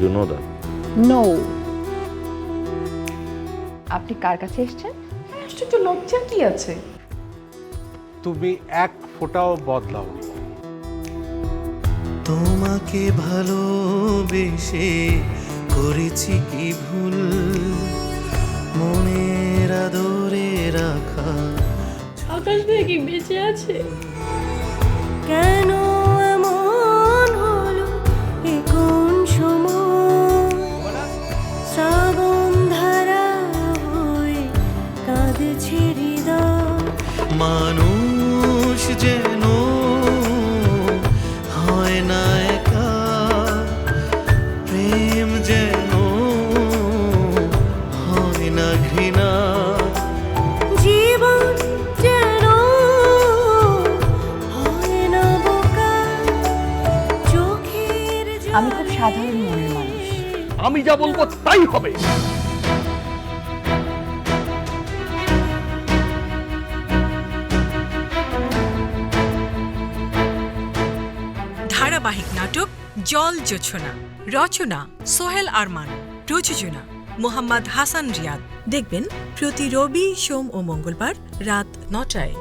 You know that no আপনি কার কাছে এসেছেন? আশ্চর্য লজ্জার কি আছে? তুমি এক ফোঁটাও বদলাওনি। তোমাকে ভালোবেসে করেছি কি ভুল? মনের আদরে রাখা। আকাশ ভাই কি বেঁচে আছে। মানুষ যেন হয় না একা প্রেম যেন হয় না ঘৃণা। জীবন যেন হয় না বোকা চোখের আমি খুব সাধারণ মনের মানুষ। আমি যা বলব তাই হবে। ধারাবাহিক নাটক জল জোছনা। রচনা সোহেল আরমান। প্রযোজনা মোহাম্মদ হাসান রিয়াদ। দেখবেন প্রতি রবি, সোম ও মঙ্গলবার রাত নটায়।